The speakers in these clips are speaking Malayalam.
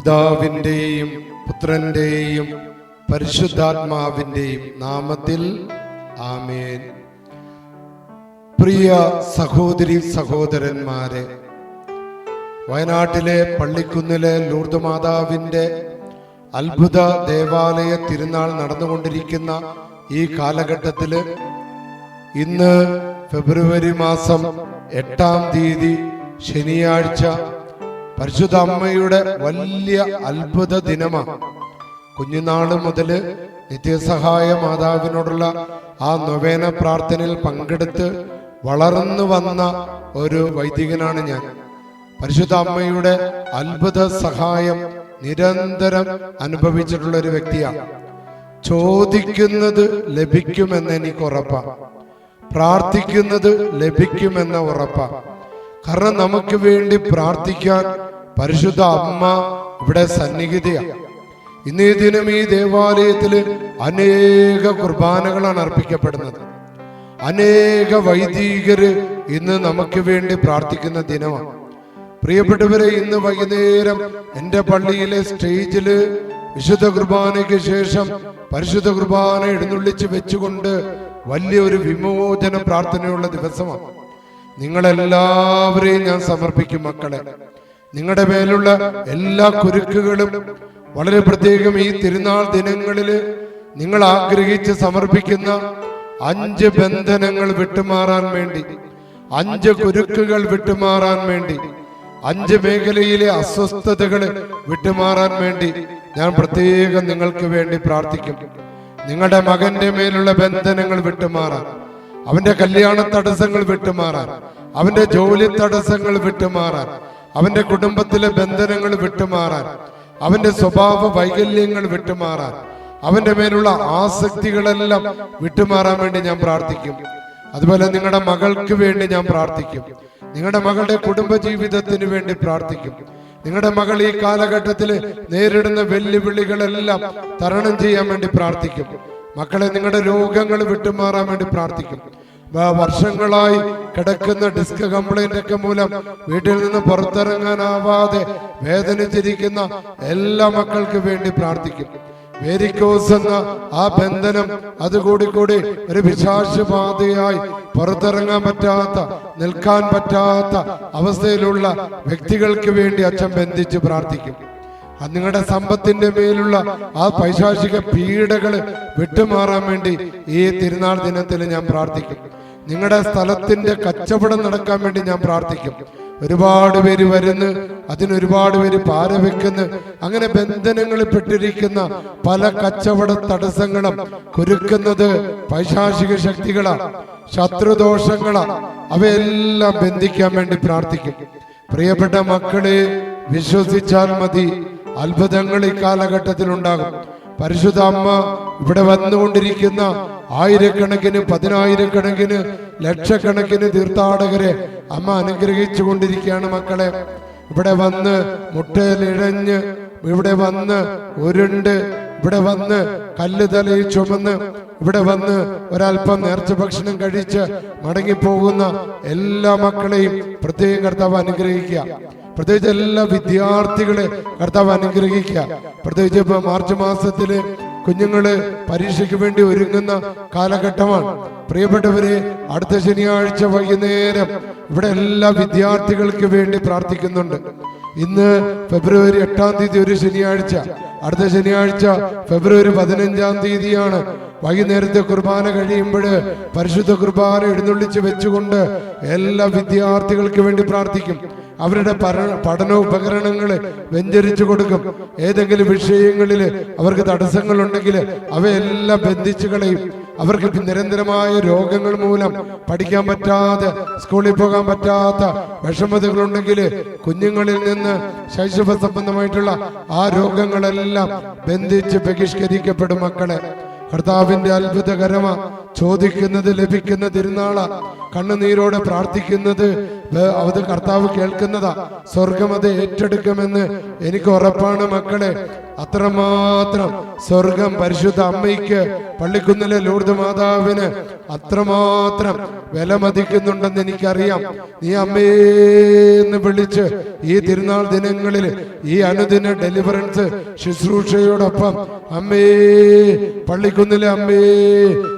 പിതാവിന്റെയും പുത്രന്റെയും പരിശുദ്ധാത്മാവിന്റെയും നാമത്തിൽ ആമേൻ. പ്രിയ സഹോദരി സഹോദരന്മാരെ വയനാട്ടിലെ പള്ളിക്കുന്നിലെ ലൂർദ് മാതാവിന്റെ അത്ഭുത ദേവാലയ തിരുനാൾ നടന്നുകൊണ്ടിരിക്കുന്ന ഈ കാലഘട്ടത്തിൽ ഇന്ന് ഫെബ്രുവരി മാസം എട്ടാം തീയതി ശനിയാഴ്ച പരിശുദ്ധ അമ്മയുടെ വലിയ അത്ഭുത ദിനമാണ് കുഞ്ഞുനാൾ മുതൽ നിത്യസഹായ മാതാവിനോടുള്ള ആ നൊവേന പ്രാർത്ഥനയിൽ പങ്കെടുത്ത് വളർന്നു വന്ന ഒരു വൈദികനാണ് ഞാൻ. പരിശുദ്ധ അമ്മയുടെ അത്ഭുത സഹായം നിരന്തരം അനുഭവിച്ചിട്ടുള്ള ഒരു വ്യക്തിയാണ് ചോദിക്കുന്നത് ലഭിക്കുമെന്ന് എനിക്ക് ഉറപ്പാ. പ്രാർത്ഥിക്കുന്നത് ലഭിക്കുമെന്ന ഉറപ്പാ. കാരണം നമുക്ക് വേണ്ടി പ്രാർത്ഥിക്കാൻ പരിശുദ്ധ അമ്മ ഇവിടെ സന്നിഹിതയാണ് ഇന്ന് ഈ ദിനം ഈ ദേവാലയത്തിൽ അനേക കുർബാനകളാണ് അർപ്പിക്കപ്പെടുന്നത്. അനേക വൈദികര് ഇന്ന് നമുക്ക് വേണ്ടി പ്രാർത്ഥിക്കുന്ന ദിനമാണ്. പ്രിയപ്പെട്ടവരെ ഇന്ന് വൈകുന്നേരം എന്റെ പള്ളിയിലെ സ്റ്റേജിൽ വിശുദ്ധ കുർബാനയ്ക്ക് ശേഷം പരിശുദ്ധ കുർബാന എഴുന്നള്ളിച്ച് വെച്ചുകൊണ്ട് വലിയൊരു വിമോചന പ്രാർത്ഥനയുള്ള ദിവസമാണ്. നിങ്ങളെല്ലാവരെയും ഞാൻ സമർപ്പിക്കും മക്കളെ. നിങ്ങളുടെ മേലുള്ള എല്ലാ കുരുക്കുകളും വളരെ പ്രത്യേകം ഈ തിരുനാൾ ദിനങ്ങളിൽ നിങ്ങൾ ആഗ്രഹിച്ച് സമർപ്പിക്കുന്ന അഞ്ച് ബന്ധനങ്ങൾ വിട്ടുമാറാൻ വേണ്ടി അഞ്ച് കുരുക്കുകൾ വിട്ടുമാറാൻ വേണ്ടി അഞ്ച് മേഖലയിലെ അസ്വസ്ഥതകൾ വിട്ടുമാറാൻ വേണ്ടി ഞാൻ പ്രത്യേകം നിങ്ങൾക്ക് വേണ്ടി പ്രാർത്ഥിക്കും. നിങ്ങളുടെ മകന്റെ മേലുള്ള ബന്ധനങ്ങൾ വിട്ടുമാറാൻ അവന്റെ കല്യാണ തടസ്സങ്ങൾ വിട്ടുമാറാൻ അവന്റെ ജോലി തടസ്സങ്ങൾ വിട്ടുമാറാൻ അവന്റെ കുടുംബത്തിലെ ബന്ധനങ്ങൾ വിട്ടുമാറാൻ അവന്റെ സ്വഭാവ വൈകല്യങ്ങൾ വിട്ടുമാറാൻ അവന്റെ മേലുള്ള ആസക്തികളെല്ലാം വിട്ടുമാറാൻ വേണ്ടി ഞാൻ പ്രാർത്ഥിക്കും. അതുപോലെ നിങ്ങളുടെ മകൾക്ക് വേണ്ടി ഞാൻ പ്രാർത്ഥിക്കും. നിങ്ങളുടെ മകളുടെ കുടുംബ ജീവിതത്തിന് വേണ്ടി പ്രാർത്ഥിക്കും. നിങ്ങളുടെ മകൾ ഈ കാലഘട്ടത്തിൽ നേരിടുന്ന വെല്ലുവിളികളെല്ലാം തരണം ചെയ്യാൻ വേണ്ടി പ്രാർത്ഥിക്കും. മക്കളെ നിങ്ങളുടെ രോഗങ്ങൾ വിട്ടുമാറാൻ വേണ്ടി പ്രാർത്ഥിക്കും. വർഷങ്ങളായി കിടക്കുന്ന ഡിസ്ക് കംപ്ലൈന്റ് ഒക്കെ മൂലം വീട്ടിൽ നിന്ന് പുറത്തിറങ്ങാനാവാതെ വേദനിച്ചിരിക്കുന്ന എല്ലാ മക്കൾക്ക് വേണ്ടി പ്രാർത്ഥിക്കും. വേരിക്കോസ് എന്ന ആ ബന്ധനം അത് കൂടി ഒരു വിശാശബാധയായി പുറത്തിറങ്ങാൻ പറ്റാത്ത നിൽക്കാൻ പറ്റാത്ത അവസ്ഥയിലുള്ള വ്യക്തികൾക്ക് വേണ്ടി അച്ഛൻ ബന്ധിച്ച് പ്രാർത്ഥിക്കും. നിങ്ങളുടെ സമ്പത്തിന്റെ മേലുള്ള ആ പൈശാചിക പീഡകൾ വിട്ടുമാറാൻ വേണ്ടി ഈ തിരുനാൾ ദിനത്തിൽ ഞാൻ പ്രാർത്ഥിക്കും. നിങ്ങളുടെ സ്ഥലത്തിന്റെ കച്ചവടം നടക്കാൻ വേണ്ടി ഞാൻ പ്രാർത്ഥിക്കും. ഒരുപാട് പേര് വരുന്നു അതിനൊരുപാട് പേര് പാര വെക്കുന്നു. അങ്ങനെ ബന്ധനങ്ങളിൽ പെട്ടിരിക്കുന്ന പല കച്ചവട തടസ്സങ്ങളും കുരുക്കുന്നത് പൈശാചിക ശക്തികളാണ് ശത്രുദോഷങ്ങളാണ്. അവയെല്ലാം ബന്ധിക്കാൻ വേണ്ടി പ്രാർത്ഥിക്കും. പ്രിയപ്പെട്ട മക്കളെ വിശ്വസിച്ചാൽ മതി അത്ഭുതങ്ങൾ ഈ കാലഘട്ടത്തിൽ ഉണ്ടാകും പരിശുദ്ധ അമ്മ ഇവിടെ വന്നുകൊണ്ടിരിക്കുന്ന ആയിരക്കണക്കിന് പതിനായിരക്കണക്കിന് ലക്ഷക്കണക്കിന് തീർത്ഥാടകരെ അമ്മ അനുഗ്രഹിച്ചു കൊണ്ടിരിക്കുകയാണ് മക്കളെ. ഇവിടെ വന്ന് മുട്ടയിലിഴഞ്ഞ് ഇവിടെ വന്ന് ഉരുണ്ട് ഇവിടെ വന്ന് കല്ല് തലയിൽ ചുമന്ന് ഇവിടെ വന്ന് ഒരല്പം നേർച്ച ഭക്ഷണം കഴിച്ച് മടങ്ങിപ്പോകുന്ന എല്ലാ മക്കളെയും പ്രത്യേകം കർത്താവ് അനുഗ്രഹിക്കുക. പ്രത്യേകിച്ച് എല്ലാ വിദ്യാർത്ഥികളെ കർത്താവ് അനുഗ്രഹിക്കുക. പ്രത്യേകിച്ച് ഇപ്പൊ മാർച്ച് മാസത്തിൽ കുഞ്ഞുങ്ങൾ പരീക്ഷയ്ക്ക് വേണ്ടി ഒരുങ്ങുന്ന കാലഘട്ടമാണ്. പ്രിയപ്പെട്ടവരെ അടുത്ത ശനിയാഴ്ച വൈകുന്നേരം ഇവിടെ എല്ലാ വിദ്യാർത്ഥികൾക്ക് വേണ്ടി പ്രാർത്ഥിക്കുന്നുണ്ട്. ഇന്ന് ഫെബ്രുവരി എട്ടാം തീയതി ഒരു ശനിയാഴ്ച. അടുത്ത ശനിയാഴ്ച ഫെബ്രുവരി പതിനഞ്ചാം തീയതിയാണ്. വൈകുന്നേരത്തെ കുർബാന കഴിയുമ്പോൾ പരിശുദ്ധ കുർബാന എഴുന്നള്ളിച്ച് വെച്ചുകൊണ്ട് എല്ലാ വിദ്യാർത്ഥികൾക്ക് വേണ്ടി പ്രാർത്ഥിക്കും. അവരുടെ പഠന ഉപകരണങ്ങൾ വെഞ്ചരിച്ചു കൊടുക്കും. ഏതെങ്കിലും വിഷയങ്ങളിൽ അവർക്ക് തടസ്സങ്ങളുണ്ടെങ്കിൽ അവയെല്ലാം ബന്ധിച്ചു കളയും. അവർക്ക് നിരന്തരമായ രോഗങ്ങൾ മൂലം പഠിക്കാൻ പറ്റാതെ സ്കൂളിൽ പോകാൻ പറ്റാത്ത വിഷമതകളുണ്ടെങ്കിൽ കുഞ്ഞുങ്ങളിൽ നിന്ന് ശൈശവ സംബന്ധമായിട്ടുള്ള ആ രോഗങ്ങളെല്ലാം ബന്ധിച്ച് ബഹിഷ്കരിക്കപ്പെടും മക്കളെ. കർത്താവിന്റെ അത്ഭുതകരമ ചോദിക്കുന്നത് ലഭിക്കുന്ന തിരുനാള. കണ്ണുനീരോടെ പ്രാർത്ഥിക്കുന്നത് അത് കർത്താവ് കേൾക്കുന്നതാ. സ്വർഗം അത് ഏറ്റെടുക്കുമെന്ന് എനിക്ക് ഉറപ്പാണ് മക്കളെ. അത്രമാത്രം സ്വർഗം പരിശുദ്ധ അമ്മയ്ക്ക് പള്ളിക്കുന്നിലെ ലൂർദ് മാതാവിന് അത്രമാത്രം വില മതിക്കുന്നുണ്ടെന്ന് എനിക്കറിയാം. നീ അമ്മേന്ന് വിളിച്ച് ഈ തിരുനാൾ ദിനങ്ങളിൽ ഈ അനുദിന ഡെലിവറൻസ് ശുശ്രൂഷയോടൊപ്പം അമ്മേ പള്ളിക്കുന്നിലെ അമ്മേ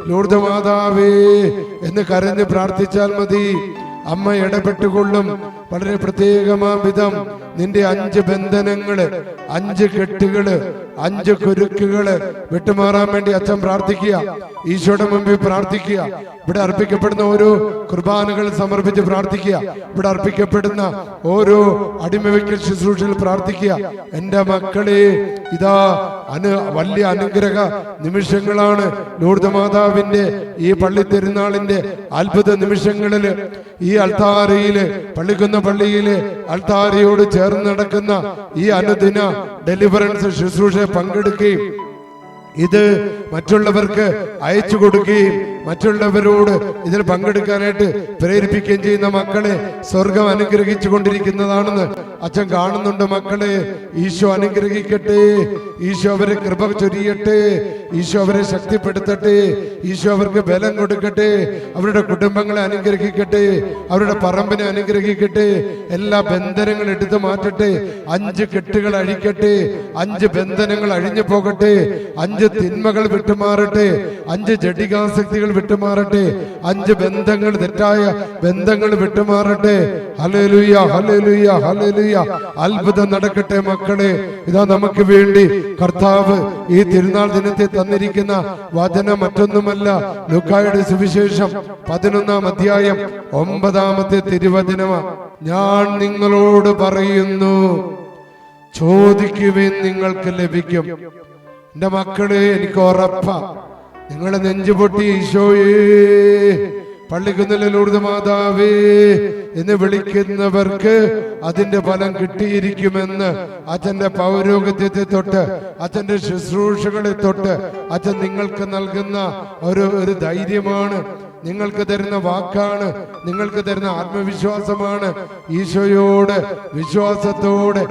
ലൂർദ് മാതാവേ എന്ന് കരഞ്ഞ് പ്രാർത്ഥിച്ചാൽ മതി. അമ്മ ഇടപെട്ടുകൊള്ളും. വളരെ പ്രത്യേകമാം വിധം നിന്റെ അഞ്ച് ബന്ധനങ്ങൾ അഞ്ച് കെട്ടുകൾ അഞ്ച് കുരുക്കുകൾ വിട്ടുമാറാൻ വേണ്ടി അച്ഛൻ പ്രാർത്ഥിക്കുക. ഈശോയുടെ മുമ്പിൽ പ്രാർത്ഥിക്കുക. ഇവിടെ അർപ്പിക്കപ്പെടുന്ന ഓരോ കുർബാനകൾ സമർപ്പിച്ച് പ്രാർത്ഥിക്കുക. ഇവിടെ അർപ്പിക്കപ്പെടുന്ന ഓരോ അടിമവയ്ക്കൽ ശുശ്രൂഷയിൽ പ്രാർത്ഥിക്കുക. എന്റെ മക്കളെ ഇതാ അനു വലിയ അനുഗ്രഹ നിമിഷങ്ങളാണ് ലൂർദ മാതാവിന്റെ ഈ പള്ളി പെരുന്നാളിന്റെ അത്ഭുത നിമിഷങ്ങളിൽ ഈ അൽത്താരയിൽ പള്ളിക്കുന്ന പള്ളിയിൽ അൽത്താരയോട് ചേർന്ന് നടക്കുന്ന ഈ അനുദിന ഡെലിവറൻസ് ശുശ്രൂഷ പങ്കെടുക്കുകയും ഇത് മറ്റുള്ളവർക്ക് അയച്ചു കൊടുക്കുകയും മറ്റുള്ളവരോട് ഇതിൽ പങ്കെടുക്കാനായിട്ട് പ്രേരിപ്പിക്കുകയും ചെയ്യുന്ന മക്കളെ സ്വർഗം അനുഗ്രഹിച്ചു കൊണ്ടിരിക്കുന്നതാണെന്ന് അച്ഛൻ കാണുന്നുണ്ട് മക്കളെ. ഈശോ അനുഗ്രഹിക്കട്ടെ. ഈശോ അവരെ കൃപ ചൊരിയട്ടെ. ഈശോ അവരെ ശക്തിപ്പെടുത്തട്ടെ. ഈശോ അവർക്ക് ബലം കൊടുക്കട്ടെ. അവരുടെ കുടുംബങ്ങളെ അനുഗ്രഹിക്കട്ടെ. അവരുടെ പറമ്പിനെ അനുഗ്രഹിക്കട്ടെ. എല്ലാ ബന്ധനങ്ങളും എടുത്തു മാറ്റട്ടെ. അഞ്ച് കെട്ടുകൾ അഴിക്കട്ടെ. അഞ്ച് ബന്ധനങ്ങൾ അഴിഞ്ഞു പോകട്ടെ. അഞ്ച് തിന്മകൾ വിട്ടുമാറട്ടെ. അഞ്ച് ജഡികാസക്തികൾ വിട്ടുമാറട്ടെ. അഞ്ച് ബന്ധങ്ങൾ തെറ്റായ ബന്ധങ്ങൾ വിട്ടുമാറട്ടെ. ഹലലുയ ഹലലുയ ഹലലുയ അത്ഭുതം നടക്കട്ടെ മക്കളെ. ഇതാ നമുക്ക് വേണ്ടി കർത്താവ് ഈ തിരുനാൾ ദിനത്തെ തന്നിരിക്കുന്ന വചനം മറ്റൊന്നുമല്ല. ലുക്കായുടെ സുവിശേഷം പതിനൊന്നാം അധ്യായം ഒമ്പതാമത്തെ തിരുവചനമാ. ഞാൻ നിങ്ങളോട് പറയുന്നു ചോദിക്കുവേൻ നിങ്ങൾക്ക് ലഭിക്കും. എന്റെ മക്കളെ എനിക്ക് ഉറപ്പാ. നിങ്ങളെ നെഞ്ചുപൊട്ടി ഈശോയേ. പള്ളിക്കുന്നിലെ ലൂർദ് മാതാവേ എന്ന് വിളിക്കുന്നവർക്ക് അതിന്റെ ഫലം കിട്ടിയിരിക്കുമെന്ന് അച്ഛന്റെ പൗരോഗത്യത്തെ തൊട്ട് അച്ഛന്റെ ശുശ്രൂഷകളെ തൊട്ട് അച്ഛൻ നിങ്ങൾക്ക് നൽകുന്ന ഒരു ഒരു ധൈര്യമാണ്. നിങ്ങൾക്ക് തരുന്ന വാക്കാണ് നിങ്ങൾക്ക് തരുന്ന ആത്മവിശ്വാസമാണ്. ഈശോയോട് വിശ്വാസത്തോടെ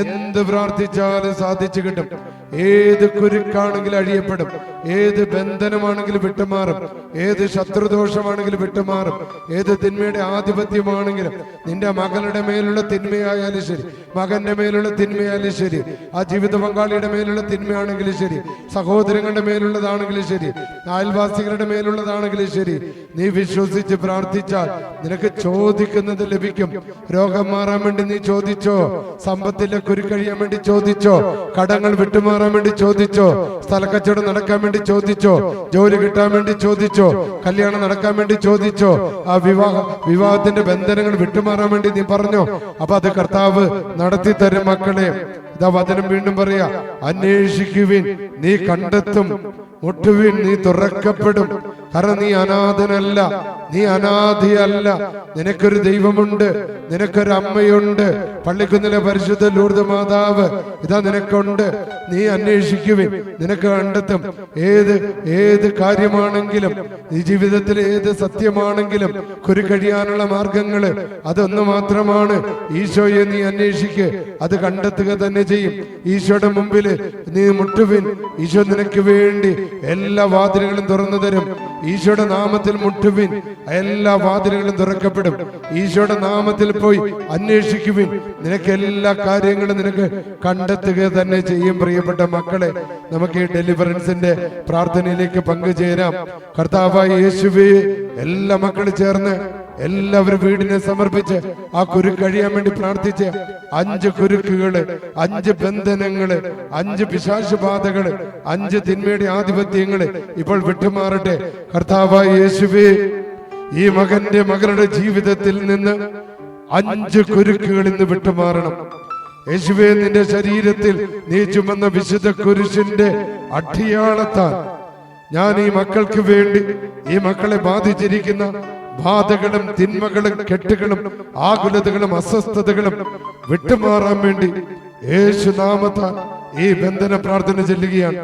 എന്ത് പ്രാർത്ഥിച്ചാലും സാധിച്ചു കിട്ടും. ഏത് കുരുക്കാണെങ്കിലും അഴിയപ്പെടും. ഏത് ബന്ധനമാണെങ്കിലും വിട്ടുമാറും. ഏത് ശത്രുദോഷമാണെങ്കിലും വിട്ടുമാറും. ഏത് തിന്മയുടെ ആധിപത്യമാണെങ്കിലും നിന്റെ മകളുടെ മേലുള്ള തിന്മയായാലും ശരി മകന്റെ മേലുള്ള തിന്മയായാലും ശരി ആ ജീവിത പങ്കാളിയുടെ മേലുള്ള തിന്മയാണെങ്കിലും ശരി സഹോദരങ്ങളുടെ മേലുള്ളതാണെങ്കിലും ശരി അയൽവാസികളുടെ മേലുള്ളതാണെങ്കിലും ശരി. നീ വിശ്വസിച്ച് പ്രാർത്ഥിച്ചാൽ നിനക്ക് ചോദിക്കുന്നത് ലഭിക്കും. രോഗം മാറാൻ വേണ്ടി നീ ചോദിച്ചോ? സമ്പത്തിലെ കുരുക്കഴിയാൻ വേണ്ടി ചോദിച്ചോ? കടങ്ങൾ വിട്ടുമാറാൻ വേണ്ടി ചോദിച്ചോ? സ്ഥലക്കച്ചവടം നടക്കാൻ വേണ്ടി ചോദിച്ചോ? ജോലി കിട്ടാൻ വേണ്ടി ചോദിച്ചോ? കല്യാണം നടക്കാൻ വേണ്ടി ചോദിച്ചോ? ആ വിവാഹ വിവാഹത്തിന്റെ ബന്ധനങ്ങൾ വിട്ടുമാറാൻ വേണ്ടി നീ പറഞ്ഞോ? അപ്പൊ അത് കർത്താവ് നടത്തി തരും മക്കളെ. ഇതാ വചനം വീണ്ടും പറയാ അന്വേഷിക്കുവിൻ നീ കണ്ടെത്തും മുട്ടുവിൻ നീ തുറക്കപ്പെടും. കാരണം നീ അനാഥനല്ല നീ അനാഥിയല്ല. നിനക്കൊരു ദൈവമുണ്ട് നിനക്കൊരു അമ്മയുണ്ട്. പള്ളിക്കുന്നിലെ പരിശുദ്ധ ലൂർദ് മാതാവ് ഇതാ നിനക്കുണ്ട്. നീ അന്വേഷിക്കുവിൻ നിനക്ക് കണ്ടെത്തും. ഏത് ഏത് കാര്യമാണെങ്കിലും ഈ ജീവിതത്തിൽ ഏത് സത്യമാണെങ്കിലും കുരു കഴിയാനുള്ള മാർഗങ്ങൾ അതൊന്നു മാത്രമാണ്. ഈശോയെ നീ അന്വേഷിക്ക് അത് കണ്ടെത്തുക തന്നെ ചെയ്യും. ഈശോയുടെ മുമ്പിൽ നീ മുട്ടുവിൻ. ഈശോ നിനക്ക് വേണ്ടി എല്ലാ വാതിലുകളും തുറന്നു തരും. ഈശോയുടെ നാമത്തിൽ മുട്ടുവിൻ. എല്ലാ വാതിലുകളും തുറക്കപ്പെടും. ഈശോയുടെ നാമത്തിൽ പോയി അന്വേഷിക്കുവിൻ. നിനക്ക് എല്ലാ കാര്യങ്ങളും നിനക്ക് കണ്ടെത്തുക തന്നെ ചെയ്യും പ്രിയപ്പെട്ട മക്കളെ. നമുക്ക് ഈ ഡെലിവറൻസിന്റെ പ്രാർത്ഥനയിലേക്ക് പങ്കുചേരാം. കർത്താവായ യേശുവേ എല്ലാ മക്കളും ചേർന്ന് എല്ലാവരും വീടിനെ സമർപ്പിച്ച് ആ കുരു കഴിയാൻ വേണ്ടി പ്രാർത്ഥിച്ച് അഞ്ച് കുരുക്കുകൾ അഞ്ച് ബന്ധനങ്ങൾ അഞ്ച് പിശാശുബാധകൾ അഞ്ച് തിന്മയുടെ ആധിപത്യങ്ങൾ ഇപ്പോൾ വിട്ടുമാറട്ടെ. കർത്താവായ യേശുവേ ഈ മകന്റെ മകളുടെ ജീവിതത്തിൽ നിന്ന് അഞ്ച് കുരുക്കുകൾ ഇന്ന് വിട്ടുമാറണം. യേശുവേ നിന്റെ ശരീരത്തിൽ നീ ചുമന്ന വിശുദ്ധ കുരിശിന്റെ അടിയാളത്താൽ ഞാൻ ഈ മക്കൾക്ക് വേണ്ടി ഈ മക്കളെ ബാധിച്ചിരിക്കുന്ന ബാധകളും തിന്മകളും കെട്ടുകളും ആകുലതകളും അസ്വസ്ഥതകളും വിട്ടുമാറാൻ വേണ്ടി യേശുനാമത്താൽ ഈ ബന്ധന പ്രാർത്ഥന ചെല്ലുകയാണ്.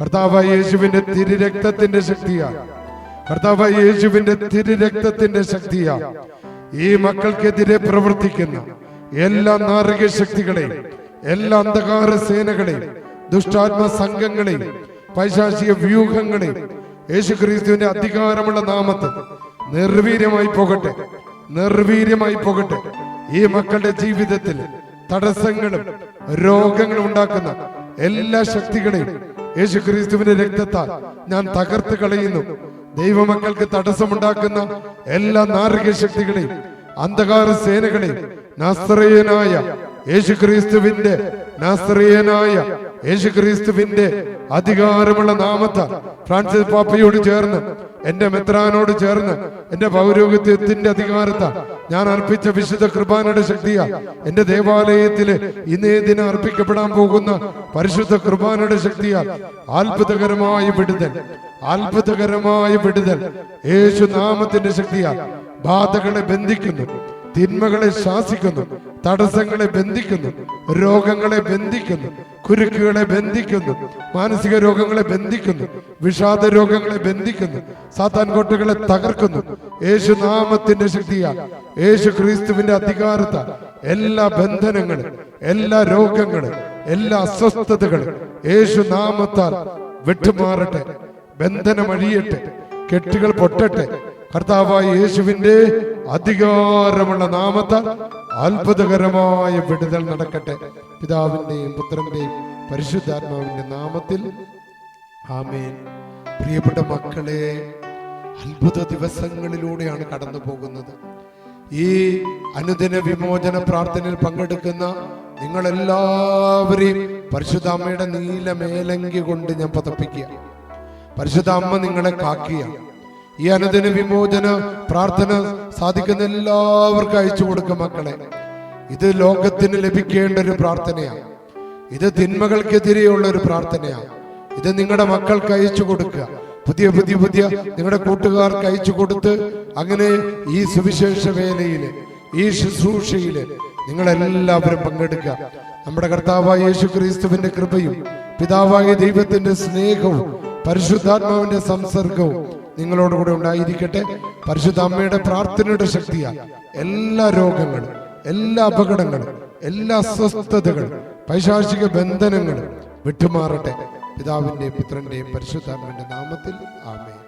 കർത്താവായ യേശുവിന്റെ തിരുരക്തത്തിന്റെ ശക്തിയാണ്. കർത്താവായ യേശുവിന്റെ തിരുരക്തത്തിന്റെ ശക്തിയാ ഈ മക്കൾക്കെതിരെ പ്രവർത്തിക്കുന്ന എല്ലാ നാരക ശക്തികളെയും എല്ലാ അന്ധകാര സേനകളെയും ദുഷ്ടാത്മ സംഘങ്ങളെയും പൈശാചിക വ്യൂഹങ്ങളെയും യേശുക്രിസ്തുവിന്റെ അധികാരമുള്ള നാമത്തിൽ നിർവീര്യമായി പോകട്ടെ. നിർവീര്യമായി പോകട്ടെ. ഈ മക്കളുടെ ജീവിതത്തിൽ തടസ്സങ്ങളും രോഗങ്ങളും ഉണ്ടാക്കുന്ന എല്ലാ ശക്തികളെയും യേശു ക്രിസ്തുവിന്റെ രക്തത്താൽ ഞാൻ തകർത്ത് കളയുന്നു. ദൈവമക്കൾക്ക് തടസ്സമുണ്ടാക്കുന്ന എല്ലാ നാരക ശക്തികളെയും അന്ധകാര സേനകളെയും നാസ്രയനായ യേശു ക്രിസ്തുവിന്റെ നാസ്രയനായ യേശു ക്രിസ്തുവിന്റെ അധികാരമുള്ള നാമത്ത ഫ്രാൻസിസ് പാപ്പയോട് ചേർന്ന് എന്റെ മെത്രാനോട് ചേർന്ന് എന്റെ പൗരോഹിത്യത്തിന്റെ അധികാരത്ത ഞാൻ അർപ്പിച്ച വിശുദ്ധ കൃപാനയുടെ ശക്തിയാ എന്റെ ദേവാലയത്തിൽ ഇന്നേ ദിനം അർപ്പിക്കപ്പെടാൻ പോകുന്ന പരിശുദ്ധ കൃപാനയുടെ ശക്തിയാൽ അത്ഭുതകരമായ വിടുതൽ അത്ഭുതകരമായ വിടുതൽ. യേശു നാമത്തിന്റെ ശക്തിയാൽ ബാധകളെ ബന്ധിക്കുന്നു. തിന്മകളെ ശാസിക്കുന്നു തടസ്സങ്ങളെ ബന്ധിക്കുന്നു രോഗങ്ങളെ ബന്ധിക്കുന്നു കുരുക്കുകളെ ബന്ധിക്കുന്നു മാനസിക രോഗങ്ങളെ ബന്ധിക്കുന്നു വിഷാദ രോഗങ്ങളെ ബന്ധിക്കുന്നു സാത്താൻ കോട്ടകളെ തകർക്കുന്നു. യേശു നാമത്തിന്റെ ശക്തിയാൽ യേശു ക്രിസ്തുവിന്റെ അധികാരത്ത. എല്ലാ ബന്ധനങ്ങളും എല്ലാ രോഗങ്ങളും എല്ലാ അസ്വസ്ഥതകളും യേശു നാമത്താൽ വിട്ടുമാറട്ടെ ബന്ധനം അഴിയട്ടെ കെട്ടുകൾ പൊട്ടട്ടെ കർത്താവായ യേശുവിന്റെ അധികാരമുള്ള നാമത്താൽ അത്ഭുതകരമായ വിടുതൽ നടക്കട്ടെ. പിതാവിന്റെയും പുത്രന്റെയും പരിശുദ്ധാത്മാവിന്റെ നാമത്തിൽ. ആമേൻ. പ്രിയപ്പെട്ട മക്കളെ അത്ഭുത ദിവസങ്ങളിലൂടെയാണ് കടന്നു പോകുന്നത്. ഈ അനുദിന വിമോചന പ്രാർത്ഥനയിൽ പങ്കെടുക്കുന്ന നിങ്ങളെല്ലാവരെയും പരിശുദ്ധ അമ്മയുടെ നീല മേലങ്കി കൊണ്ട് ഞാൻ പതപ്പിക്കുക. പരിശുദ്ധ അമ്മ നിങ്ങളെ കാക്കുക ഈ അനുദിന വിമോചന പ്രാർത്ഥന സാധിക്കുന്ന എല്ലാവർക്കും അയച്ചു കൊടുക്കും മക്കളെ. ഇത് ലോകത്തിന് ലഭിക്കേണ്ട ഒരു പ്രാർത്ഥനയാണ് ഇത് തിന്മകൾക്കെതിരെയുള്ള ഒരു പ്രാർത്ഥനയാണ് ഇത് നിങ്ങളുടെ മക്കൾക്ക് അയച്ചു കൊടുക്കുക. പുതിയ പുതിയ പുതിയ നിങ്ങളുടെ കൂട്ടുകാർക്ക് അയച്ചു കൊടുത്ത് അങ്ങനെ ഈ സുവിശേഷ വേലയിൽ ഈ ശുശ്രൂഷയിൽ നിങ്ങളെല്ലാവരും പങ്കെടുക്കുക. നമ്മുടെ കർത്താവായ യേശു ക്രിസ്തുവിന്റെ കൃപയും പിതാവായ ദൈവത്തിന്റെ സ്നേഹവും പരിശുദ്ധാത്മാവിന്റെ സംസർഗവും നിങ്ങളോടുകൂടെ ഉണ്ടായിരിക്കട്ടെ. പരിശുദ്ധ അമ്മയുടെ പ്രാർത്ഥനയുടെ ശക്തിയ. എല്ലാ രോഗങ്ങളും എല്ലാ അപകടങ്ങളും എല്ലാ അസ്വസ്ഥതകളും പൈശാചിക ബന്ധനങ്ങളും വിട്ടുമാറട്ടെ. പിതാവിന്റെയും പുത്രന്റെയും പരിശുദ്ധാത്മാവിന്റെ നാമത്തിൽ ആമേ